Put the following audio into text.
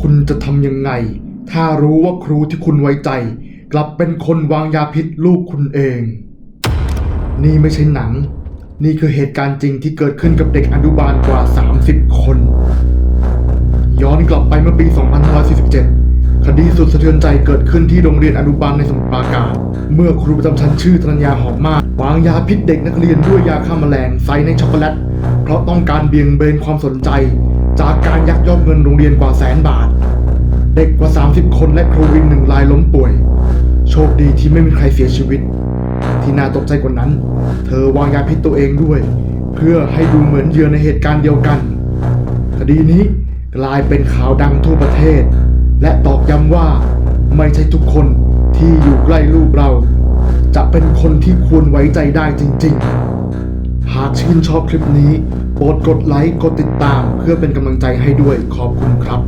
คุณจะทำยังไง ถ้ารู้ว่าครูที่คุณไว้ใจ กลับเป็นคนวางยาพิษลูกคุณเอง นี่ไม่ใช่หนัง นี่คือเหตุการณ์จริงที่เกิดขึ้นกับเด็กอนุบาลกว่า 30 คน ย้อนกลับไปเมื่อปี 2547 คดีสุดสะเทือนใจเกิดขึ้นที่โรงเรียนอนุบาลในสมุทรปราการ เมื่อครูประจำชั้นชื่อธนัญญาหอมมาก วางยาพิษเด็กนักเรียนด้วยยาฆ่าแมลงใส่ในช็อกโกแลต เพราะต้องการเบี่ยงเบนความสนใจ จากการยักยอกเงินโรงเรียนกว่าแสนบาท เด็กกว่า 30 คนและครูวินหนึ่งรายล้มป่วย โชคดีที่ไม่มีใครเสียชีวิต ที่น่าตกใจกว่านั้น เธอวางยาพิษตัวเองด้วย เพื่อให้ดูเหมือนเหยื่อในเหตุการณ์เดียวกัน คดีนี้กลายเป็นข่าวดังทั่วประเทศ และตอกย้ำว่าไม่ใช่ทุกคนที่อยู่ใกล้ลูกเรา จะเป็นคนที่ควรไว้ใจได้จริง ๆากชื่นชอบคลิปนี้ โปรดกดไลค์ กดติดตาม เพื่อเป็นกำลังใจให้ด้วยขอบคุณครับ